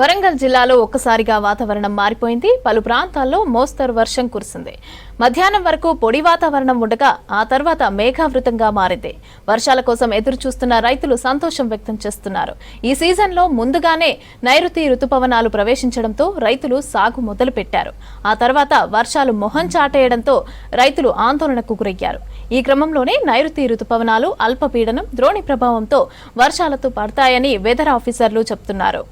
వరంగల్ జిల్లాలో ఒక్కసారిగా వాతావరణం మారిపోయింది. పలు ప్రాంతాల్లో మోస్తరు వర్షం కురిసింది. మధ్యాహ్నం వరకు పొడి వాతావరణం ఉండగా ఆ తర్వాత మేఘావృతంగా మారింది. వర్షాల కోసం ఎదురు చూస్తున్న రైతులు సంతోషం వ్యక్తం చేస్తున్నారు. ఈ సీజన్లో ముందుగానే నైరుతి రుతుపవనాలు ప్రవేశించడంతో రైతులు సాగు మొదలుపెట్టారు. ఆ తర్వాత వర్షాలు మొహం చాటేయడంతో రైతులు ఆందోళనకు గురయ్యారు. ఈ క్రమంలోనే నైరుతి రుతుపవనాలు అల్పపీడనం ద్రోణి ప్రభావంతో వర్షాలతో పడతాయని వెదర్ ఆఫీసర్లు చెప్తున్నారు.